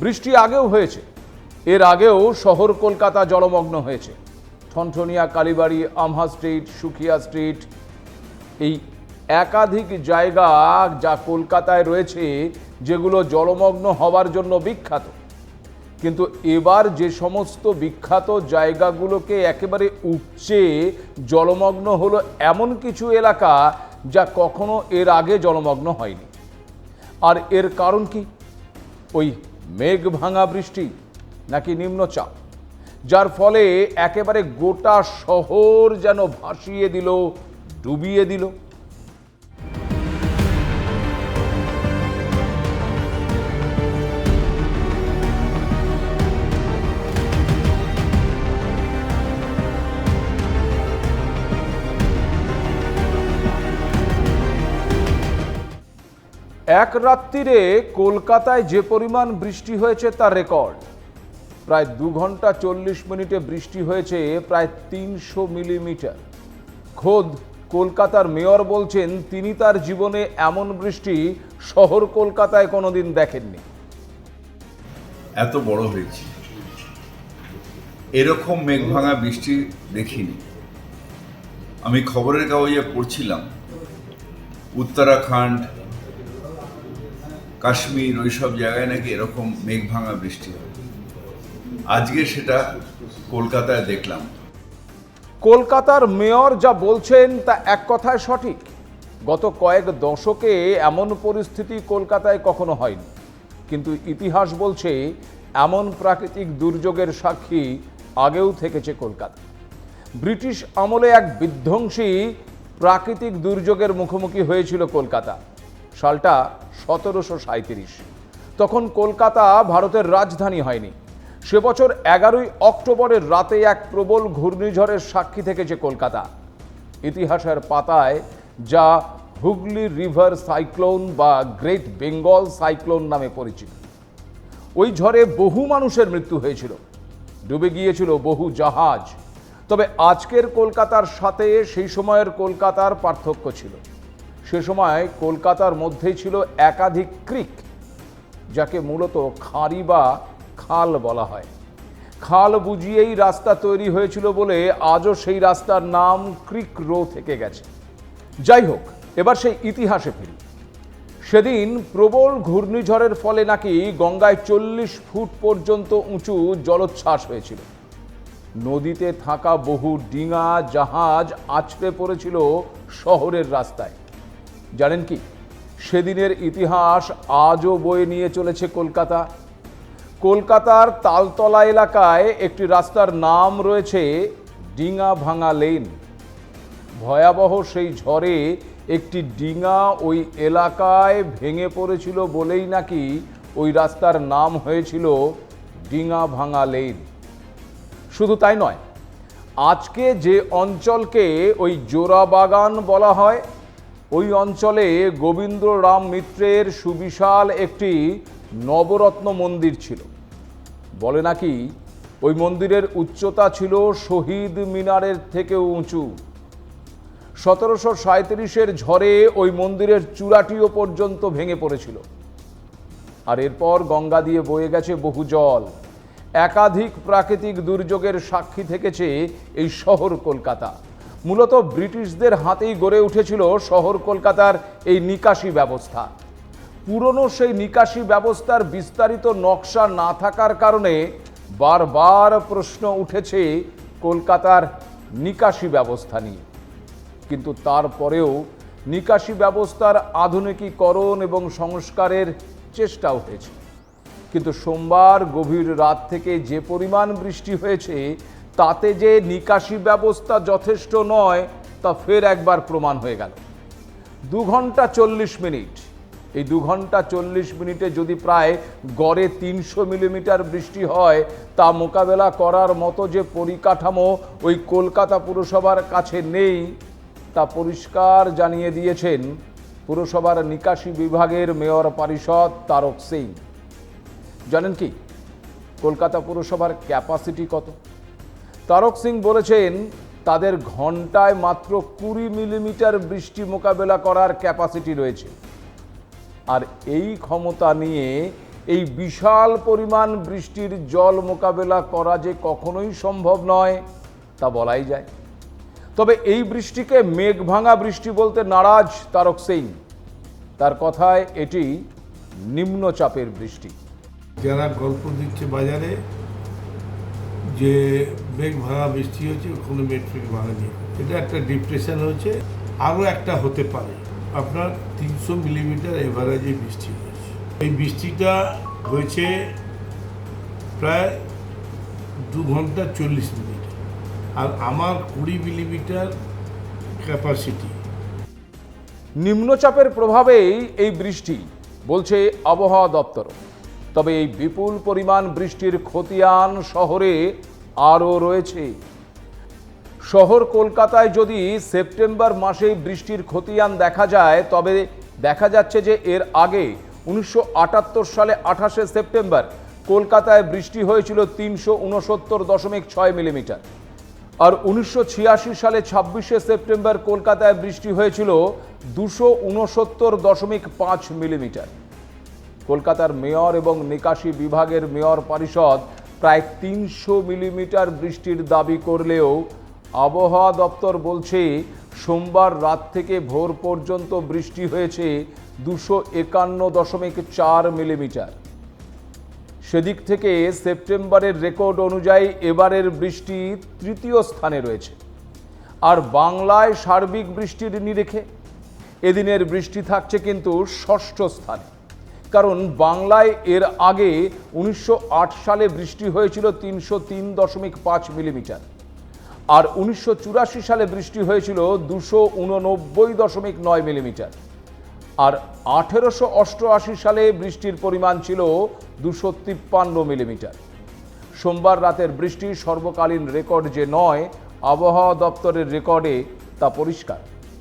বৃষ্টি আগেও হয়েছে। এর আগেও শহর কলকাতা জলমগ্ন হয়েছে। ঠনঠনিয়া, কালীবাড়ি, আমহা স্ট্রিট, সুখিয়া স্ট্রিট, এই একাধিক জায়গা যা কলকাতায় রয়েছে, যেগুলো জলমগ্ন হওয়ার জন্য বিখ্যাত। কিন্তু এবার যে সমস্ত বিখ্যাত জায়গাগুলোকে একেবারে উপচে জলমগ্ন হলো এমন কিছু এলাকা যা কখনো এর আগে জলমগ্ন হয়নি। আর এর কারণ কি? ওই মেঘ ভাঙা বৃষ্টি নাকি নিম্নচাপ? যার ফলে একেবারে গোটা শহর যেন ভাসিয়ে দিল, ডুবিয়ে দিল। এক রাত্রিরে কলকাতায় যে পরিমাণ বৃষ্টি হয়েছে তার রেকর্ড। প্রায় দু ঘণ্টা চল্লিশ মিনিটে বৃষ্টি হয়েছে প্রায় তিনশো মিলিমিটার। খোদ কলকাতার মেয়র বলছেন, তিনি তার জীবনে এমন বৃষ্টি শহর কলকাতায় কোনোদিন দেখেননি। এত বড় হয়েছি এরকম মেঘভাঙা বৃষ্টি দেখিনি। আমি খবরের কাগজে পড়ছিলাম। উত্তরাখণ্ড কাশ্মীর ওইসব জায়গায় নাকি এরকম মেঘভাঙা বৃষ্টি হয়। আজকে সেটা কলকাতায় দেখলাম। কলকাতার মেয়র যা বলছেন তা এক কথায় সঠিক। গত কয়েক দশকে এমন পরিস্থিতি কলকাতায় কখনো হয়নি। কিন্তু ইতিহাস বলছে, এমন প্রাকৃতিক দুর্যোগের সাক্ষী আগেও থেকেছে কলকাতা। ব্রিটিশ আমলে এক বিধ্বংসী প্রাকৃতিক দুর্যোগের মুখোমুখি হয়েছিল কলকাতা। সালটা সতেরোশো সাঁত্রিশ তখন কলকাতা ভারতের রাজধানী হয়নি। সে বছর এগারোই অক্টোবরের রাতে এক প্রবল ঘূর্ণিঝড়ের সাক্ষী থেকেছে কলকাতা। ইতিহাসের পাতায় যা হুগলি রিভার সাইক্লোন বা গ্রেট বেঙ্গল সাইক্লোন নামে পরিচিত। ওই ঝড়ে বহু মানুষের মৃত্যু হয়েছিল। ডুবে গিয়েছিল বহু জাহাজ। তবে আজকের কলকাতার সাথে সেই সময়ের কলকাতার পার্থক্য ছিল। সে সময় কলকাতার মধ্যেই ছিল একাধিক ক্রিক, যাকে মূলত খাঁড়ি বা খাল বলা হয়। খাল বুঝিয়েই রাস্তা তৈরি হয়েছিল বলে আজও সেই রাস্তার নাম ক্রিক রো থেকে গেছে। যাই হোক, এবার সেই ইতিহাসে ফিরি। সেদিন প্রবল ঘূর্ণিঝড়ের ফলে নাকি গঙ্গায় চল্লিশ ফুট পর্যন্ত উঁচু জলোচ্ছ্বাস হয়েছিল। নদীতে থাকা বহু ডিঙা, জাহাজ আছড়ে পড়েছিল শহরের রাস্তায়। জানেন কি? সেদিনের ইতিহাস আজও বয়ে নিয়ে চলেছে কলকাতা। কলকাতার তালতলা এলাকায় একটি রাস্তার নাম রয়েছে ডিঙা ভাঙা লেন। ভয়াবহ সেই ঝড়ে একটি ডিঙা ওই এলাকায় ভেঙে পড়েছিল বলেই নাকি ওই রাস্তার নাম হয়েছিল ডিঙা ভাঙা লেন। শুধু তাই নয়, আজকে যে অঞ্চলকে ওই জোড়াবাগান বলা হয় ওই অঞ্চলে গোবিন্দ রাম মিত্রের সুবিশাল একটি নবরত্ন মন্দির ছিল। বলে নাকি, ওই মন্দিরের উচ্চতা ছিল শহীদ মিনারের থেকেও উঁচু। সতেরোশো সাঁত্রিশের ঝড়ে ওই মন্দিরের চূড়াটিও পর্যন্ত ভেঙে পড়েছিল। আর এরপর গঙ্গা দিয়ে বয়ে গেছে বহু জল। একাধিক প্রাকৃতিক দুর্যোগের সাক্ষী থেকেছে এই শহর কলকাতা। মূলত ব্রিটিশদের হাতেই গড়ে উঠেছিল শহর কলকাতার এই নিকাশি ব্যবস্থা। পুরনো সেই নিকাশি ব্যবস্থার বিস্তারিত নকশা না থাকার কারণে বারবার প্রশ্ন উঠেছে কলকাতার নিকাশি ব্যবস্থা নিয়ে। কিন্তু তারপরেও নিকাশি ব্যবস্থার আধুনিকীকরণ এবং সংস্কারের চেষ্টা উঠেছে কিন্তু সোমবার গভীর রাত থেকে যে পরিমাণ বৃষ্টি হয়েছে তাতে যে নিকাশি ব্যবস্থা যথেষ্ট নয়, তা ফের একবার প্রমাণ হয়ে গেল। দু ঘণ্টা চল্লিশ মিনিট। এই দু ঘণ্টা চল্লিশ মিনিটে যদি প্রায় গড়ে তিনশো মিলিমিটার বৃষ্টি হয়, তা মোকাবেলা করার মতো যে পরিকাঠামো ওই কলকাতা পুরসভার কাছে নেই, তা পরিষ্কার জানিয়ে দিয়েছেন পুরসভার নিকাশি বিভাগের মেয়র পরিষদ তারক সিং। জানেন কি? কলকাতা পুরসভার ক্যাপাসিটি কত? তারক সিং বলেছেন, তাদের ঘন্টায় মাত্র কুড়ি মিলিমিটার বৃষ্টি মোকাবেলা করার ক্যাপাসিটি রয়েছে। আর এই ক্ষমতা নিয়ে এই বিশাল পরিমাণ বৃষ্টির জল মোকাবেলা করা যে কখনোই সম্ভব নয়, তা বলাই যায়। তবে এই বৃষ্টিকে মেঘ ভাঙা বৃষ্টি বলতে নারাজ তারক সিং। তার কথায় এটি নিম্নচাপের বৃষ্টি। যারা গল্প দিচ্ছে বাজারে যে মেঘ ভাঙা বৃষ্টি কোনো মেঘ ফেঘ ভাঙেনি এটা একটা ডিপ্রেশন হয়েছে। আরও একটা হতে পারে। আপনার তিনশো মিলিমিটার এভারেজে বৃষ্টি হয়েছে। এই বৃষ্টিটা হয়েছে প্রায় দু ঘণ্টা চল্লিশ মিনিট। আর আমার কুড়ি মিলিমিটার ক্যাপাসিটি নিম্নচাপের প্রভাবেই এই বৃষ্টি, বলছে আবহাওয়া দপ্তর। তবে এই বিপুল পরিমাণ বৃষ্টির খতিয়ান শহরে আরও রয়েছে। শহর কলকাতায় যদি সেপ্টেম্বর মাসেই বৃষ্টির খতিয়ান দেখা যায়, তবে দেখা যাচ্ছে যে এর আগে উনিশশো আটাত্তর সালে আঠাশে সেপ্টেম্বর কলকাতায় বৃষ্টি হয়েছিল তিনশো উনসত্তর দশমিক ছয় মিলিমিটার। আর উনিশশো ছিয়াশি সালে ছাব্বিশে সেপ্টেম্বর কলকাতায় বৃষ্টি হয়েছিল দুশো উনসত্তর দশমিক পাঁচ মিলিমিটার। কলকাতার মেয়র এবং নিকাশি বিভাগের মেয়র পরিষদ প্রায় তিনশো মিলিমিটার বৃষ্টির দাবি করলেও আবহাওয়া দপ্তর বলছে সোমবার রাত থেকে ভোর পর্যন্ত বৃষ্টি হয়েছে দুশো একান্ন দশমিক চার মিলিমিটার। সেদিক থেকে সেপ্টেম্বরের রেকর্ড অনুযায়ী এবারের বৃষ্টি তৃতীয় স্থানে রয়েছে। আর বাংলায় সার্বিক বৃষ্টির নিরেখে। এদিনের বৃষ্টি থাকছে কিন্তু ষষ্ঠ স্থানে। কারণ বাংলায় এর আগে উনিশশো আট সালে বৃষ্টি হয়েছিল তিনশো তিন দশমিক পাঁচ মিলিমিটার। আর উনিশশো চুরাশি সালে বৃষ্টি হয়েছিল দুশো উননব্বই দশমিক নয় মিলিমিটার। আর আঠেরোশো অষ্টআশি সালে বৃষ্টির পরিমাণ ছিল দুশো তিপ্পান্ন মিলিমিটার। সোমবার রাতের বৃষ্টি সর্বকালীন রেকর্ড যে নয়, আবহাওয়া দপ্তরের রেকর্ডে তা পরিষ্কার।